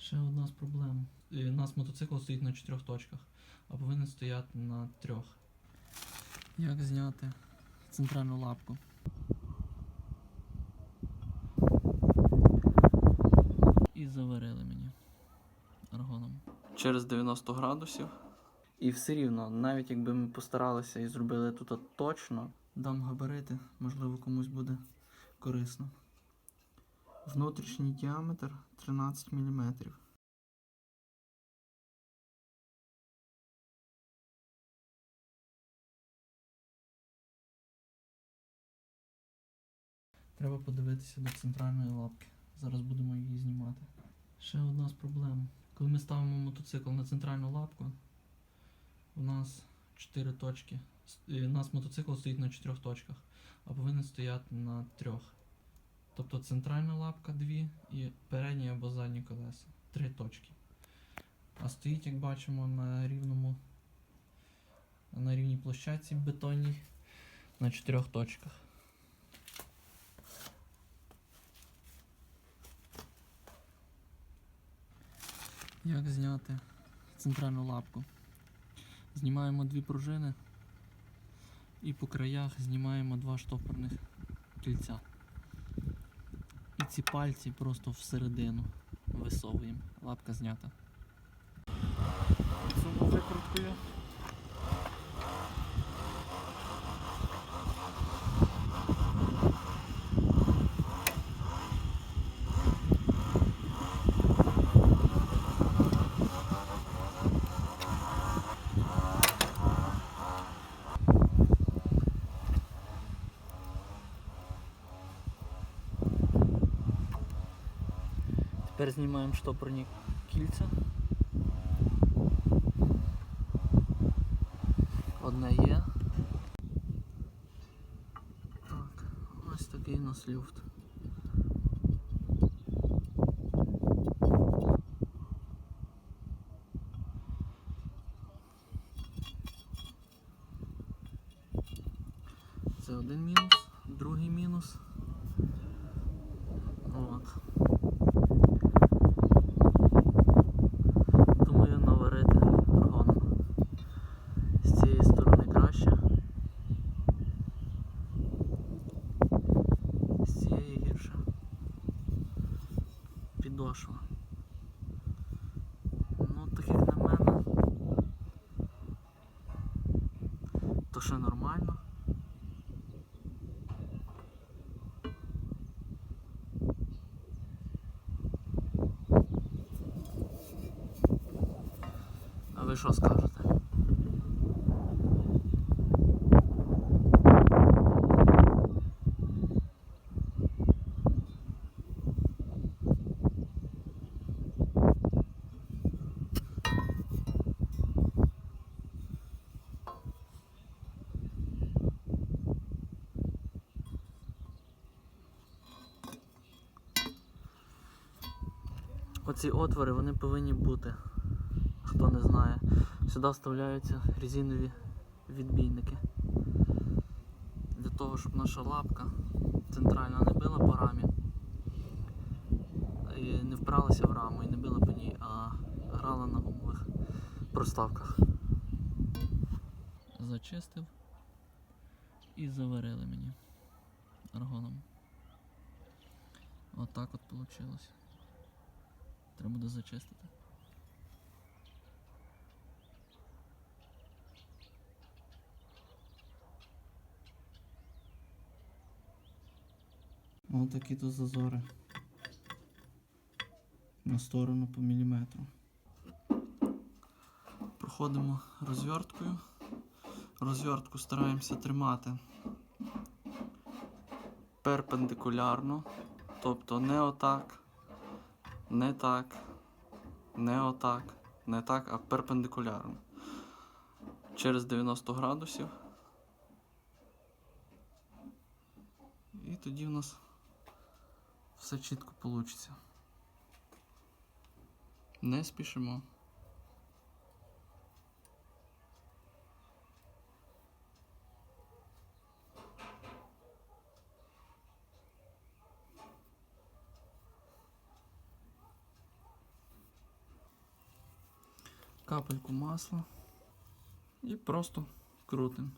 Ще одна з проблем. У нас мотоцикл стоїть на чотирьох точках, а повинен стояти на трьох. Як зняти центральну лапку? І заварили мені аргоном. Через 90 градусів. І все рівно, навіть якби ми постаралися і зробили тут точно, дам габарити, можливо, комусь буде корисно. Внутрішній діаметр 13 мм. Треба подивитися до центральної лапки. Зараз будемо її знімати. Ще одна з проблем. Коли ми ставимо мотоцикл на центральну лапку, у нас 4 точки. У нас мотоцикл стоїть на 4 точках, а повинен стояти на трьох. Тобто центральна лапка 2 і передні або задні колеса. Три точки. А стоїть, як бачимо, на рівному на рівній площадці бетонній на чотирьох точках. Як зняти центральну лапку? Знімаємо дві пружини і по краях знімаємо два штопорних кільця. Ці пальці просто всередину висовуємо. Лапка знята. Це викруткою. Тепер знімаємо штопорні кільця. Одне є. Так, ось такий у нас люфт. Це один мінус, другий мінус. От. Думаю, наварити аргоном. З цієї сторони краще. З цієї гірше. Підошва. Ну, таких на мене. То ще нормально. А ви що скажете? Оці отвори вони повинні бути. Хто не знає, сюди вставляються резинові відбійники. Для того, щоб наша лапка центральна не била по рамі, і не впиралася в раму і не била по ній, а грала на гумових проставках. Зачистив і заварили мені аргоном. Отак от вийшло. Треба буде зачистити. Ось такі то зазори. На сторону по міліметру. Проходимо розв'ярткою. Розв'яртку стараємося тримати перпендикулярно. Тобто не отак, не так, не отак, не так, а перпендикулярно. Через 90 градусів. І тоді в нас все чітко вийде. Не спішимо. Капельку масла і просто крутим.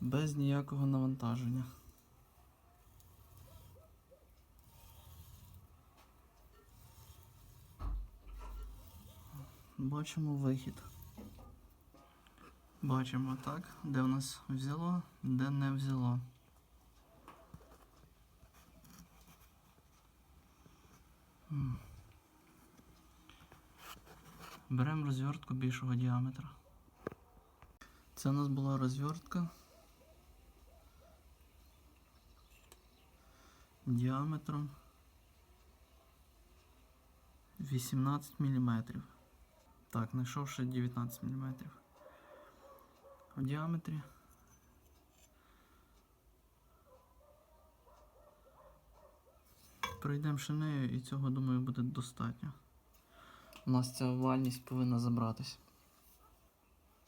Без ніякого навантаження. Бачимо вихід. Бачимо так, де в нас взяло, де не взяло. М. Беремо розвертку більшого діаметра. Це у нас була розвертка діаметром 18 мм. Так, знайшов ще 19 мм. В діаметрі. Пройдемо шинею і цього, думаю, буде достатньо. У нас ця овальність повинна забратись.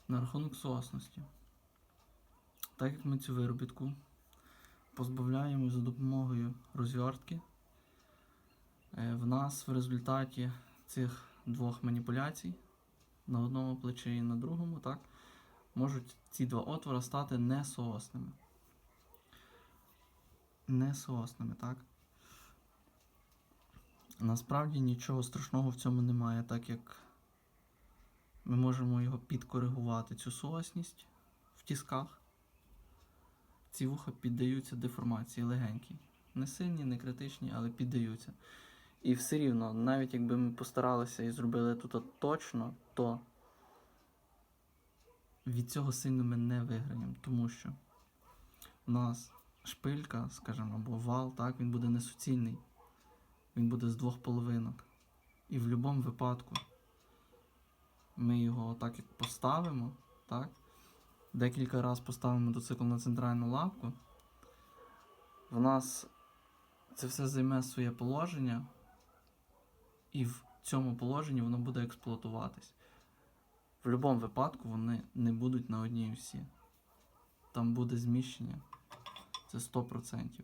На рахунок соосності. Так як ми цю виробітку позбавляємо за допомогою розвертки, е, в нас в результаті цих двох маніпуляцій на одному плечі і на другому, так, можуть ці два отвори стати несоосними. Несоосними, так? Насправді нічого страшного в цьому немає, так як ми можемо його підкоригувати, цю соосність в тісках. Ці вуха піддаються деформації легенькій. Не сильні, не критичні, але піддаються. І все рівно, навіть якби ми постаралися і зробили тут точно, то від цього сильно ми не виграємо, тому що у нас шпилька, скажімо, або вал, так, він буде несуцільний. Він буде з двох половинок. І в будь-якому випадку ми його отак як поставимо, так? Декілька разів поставимо мотоцикл на центральну лапку. В нас це все займе своє положення, і в цьому положенні воно буде експлуатуватись. В будь-якому випадку вони не будуть на одній осі. Там буде зміщення. Це 100%.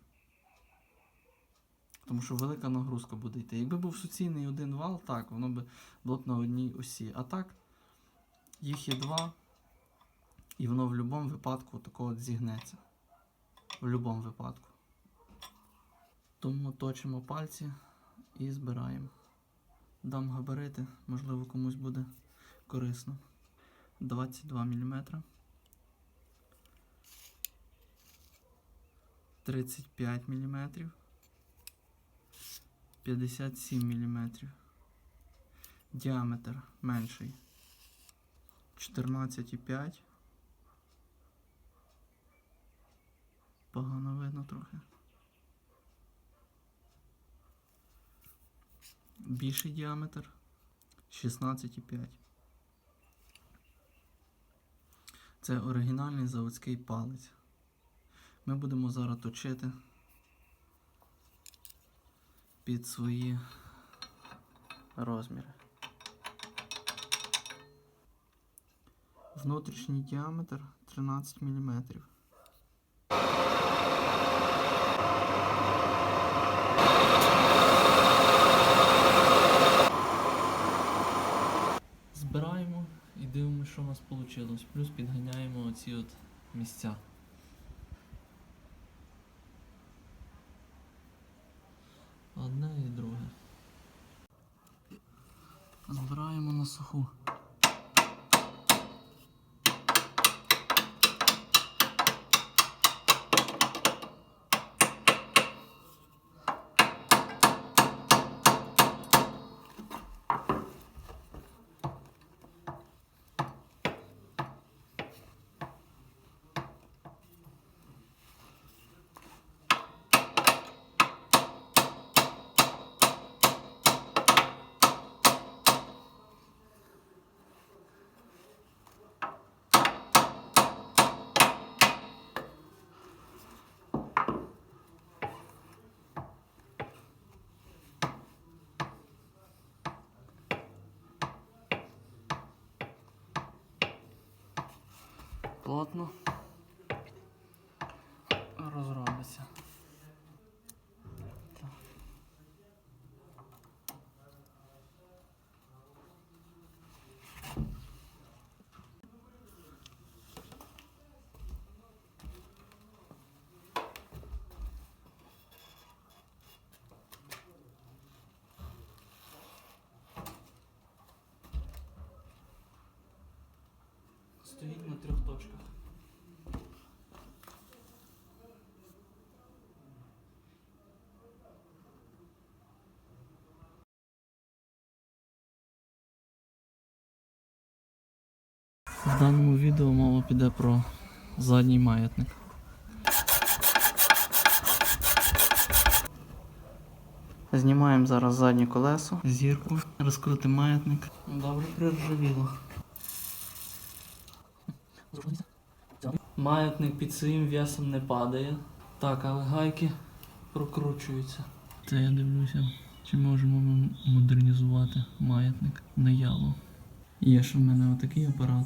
Тому що велика нагрузка буде йти. Якби був суцільний один вал, так, воно би було б на одній осі. А так, їх є два, і воно в будь-якому випадку такого зігнеться. В будь-якому випадку. Тому точимо пальці і збираємо. Дам габарити, можливо, комусь буде корисно. 22 мм. 35 мм. 57 мм. Діаметр менший. 14,5. Погано видно трохи. Більший діаметр 16,5. Це оригінальний заводський палець. Ми будемо зараз точити під свої розміри. Внутрішній діаметр 13 мм. Збираємо і дивимося, що у нас вийшло. Плюс підганяємо оці от місця. Одне і друге. Збираємо на суху. Плотно розробиться. Так. Стоїть на трьох точках. В даному відео мова піде про задній маятник. Знімаємо зараз заднє колесо, зірку, розкрутимо маятник. Добре приржавіло. Маятник під своїм весом не падає. Так, але гайки прокручуються. Це я дивлюся, чи можемо ми модернізувати маятник на яву. Є ще в мене отакий апарат.